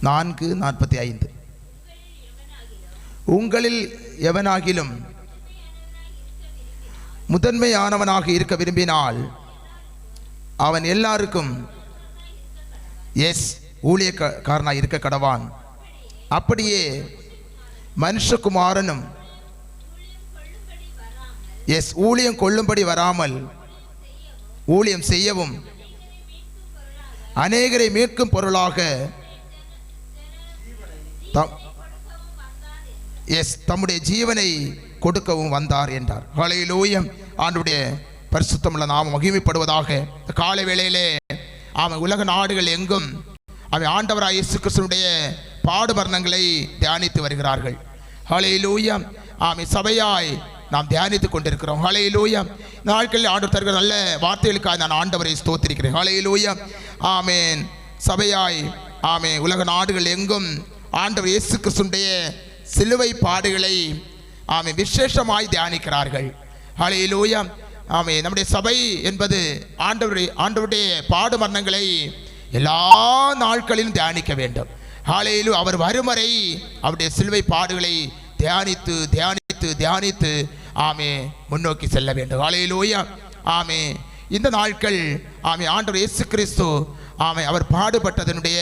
நான்கு நாற்பத்தி ஐந்து. உங்களில் எவனாகிலும் முதன்மையானவனாக இருக்க விரும்பினால் அவன் எல்லாருக்கும் எஸ் ஊழியக்காரனாக இருக்க கடவான். அப்படியே மனுஷகுமாரனும் எஸ் ஊழியம் கொள்ளும்படி வராமல் ஊழியம் செய்யவும் அநேகரை மீட்கும் பொருளாக எஸ் தம்முடைய ஜீவனை கொடுக்கவும் வந்தார் என்றார். ஹalleluya ஆண்டுடைய பரிசுத்தமுள்ள நாம் மகிமைப்படுவதாக. காலை வேளையிலே அவன் உலக நாடுகள் எங்கும் அவன் ஆண்டவராய் இயேசு கிருஷ்ணனுடைய பாடுமரணங்களை தியானித்து வருகிறார்கள். ஹalleluya ஆமை சபையாய் நாம் தியானித்துக் கொண்டிருக்கிறோம். ஹalleluya நாட்களில் ஆண்டு தருகிற நல்ல வார்த்தைகளுக்காக நான் ஆண்டவரை ஸ்தோத்திரிக்கிறேன். ஹalleluya ஆமேன் சபையாய் ஆமே உலக நாடுகள் எங்கும் ஆண்டவர் இயேசு கிறிஸ்துடைய சிலுவை பாடுகளை ஆமே விசேஷமாய் தியானிக்கிறார்கள். ஹalleluya ஆமே நம்முடைய சபை என்பது ஆண்டவரை ஆண்டவருடைய பாடு மரணங்களை எல்லா நாட்களிலும் தியானிக்க வேண்டும். ஹாலையிலும் அவர் வரும் வரை அவருடைய சிலுவை பாடுகளை தியானித்து தியானி தியானித்து தியானித்து ஆமே முன்னோக்கி செல்ல வேண்டும். ஹalleluya. ஆமே. இந்த நாட்கள் ஆமே ஆண்டவர் இயேசு கிறிஸ்து ஆமை அவர் பாடுபட்டதனுடைய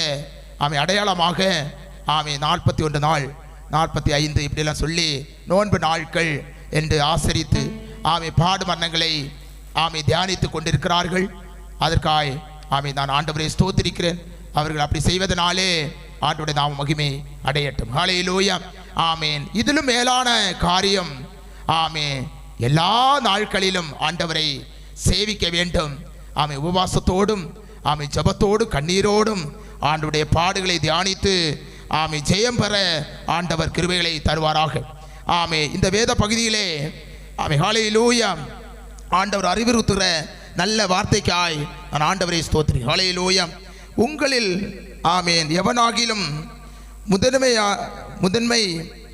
ஆமை அடையாளமாக ஆமே நாற்பத்தி ஒன்று நாள் நாற்பத்தி ஐந்து இப்படிலாம் சொல்லி நோன்பு நாட்கள் என்று ஆசரித்து ஆமை பாடு மரணங்களை ஆமை தியானித்து கொண்டிருக்கிறார்கள். அதற்காய் ஆமை நான் ஆண்டவரை ஸ்தோத்திருக்கிறேன். அவர்கள் அப்படி செய்வதனாலே ஆண்டவருடைய நாம மகிமை அடையட்டும். ஹalleluya. ஆமேன். இதிலும் மேலான காரியம் ஆமே எல்லா நாட்களிலும் ஆண்டவரை சேவிக்க வேண்டும். ஆமை உபவாசத்தோடும் ஆமை ஜபத்தோடும் கண்ணீரோடும் ஆண்டுடைய பாடுகளை தியானித்து ஆமை ஜெயம் பெற ஆண்டவர் கிருபைகளை தருவாராக. ஆமே இந்த வேத பகுதியிலே ஆமை ஹalleluya. ஆண்டவர் அறிவுறுத்துகிற நல்ல வார்த்தைக்காய் நான் ஆண்டவரை ஸ்தோத்திரி ஹalleluya. உங்களில் ஆமேன் எவனாகிலும் முதன்மையா முதன்மை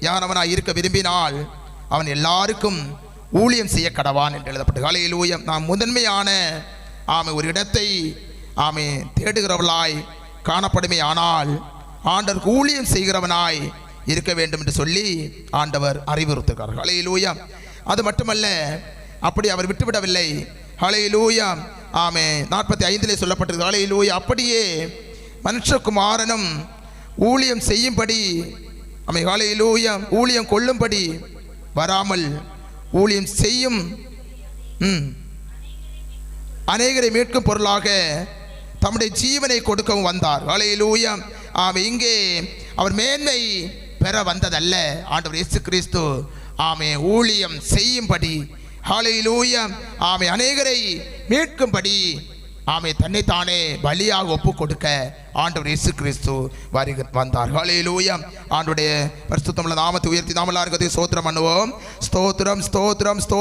யானவனாய் இருக்க விரும்பினால் அவன் எல்லாருக்கும் ஊழியம் செய்ய கடவான் என்று எழுதப்பட்டு காலையில் ஊழியம் நாம் முதன்மையான ஆமை ஒரு இடத்தை ஆமை தேடுகிறவளாய் காணப்படுமே ஆனால் ஆண்டவருக்கு ஊழியம் செய்கிறவனாய் இருக்க வேண்டும் என்று சொல்லி ஆண்டவர் அறிவுறுத்துகிறார். ஹலையிலூயா அது மட்டுமல்ல அப்படி அவர் விட்டுவிடவில்லை. ஹலையிலூயா ஆமே நாற்பத்தி ஐந்திலே சொல்லப்பட்டிருக்கு ஹலையிலூயா அப்படியே மனுஷகுமாரனும் ஊழியம் செய்யும்படி அமை ஹலையிலூயா ஊழியம் கொள்ளும்படி வராமல் ஊழியம் செய்யும் ம் அநேகரை மீட்கும் பொருளாக தம்முடைய ஜீவனை கொடுக்கவும் வந்தார். ஹalleluya ஆமே இங்கே அவர் மேன்மை பெற வந்ததல்ல. ஆண்டவர் இயேசு கிறிஸ்து ஆமே ஊழியம் செய்யும்படி. காலையில் ஊயம் ஆமை அநேகரை மீட்கும்படி ஆமே தன்னைத்தானே பலியாக ஒப்பு கொடுக்க ஆண்டவர் இயேசு கிறிஸ்து வரி வந்தார் ஹalleluya. ஆண்டுடைய பரிசுத்தமுள்ள நாமத்தை உயர்த்தி நாமலா இருக்கிறது ஸ்தோத்திரம் பண்ணுவோம். ஸ்தோத்திரம் ஸ்தோத்திரம் ஸ்தோத்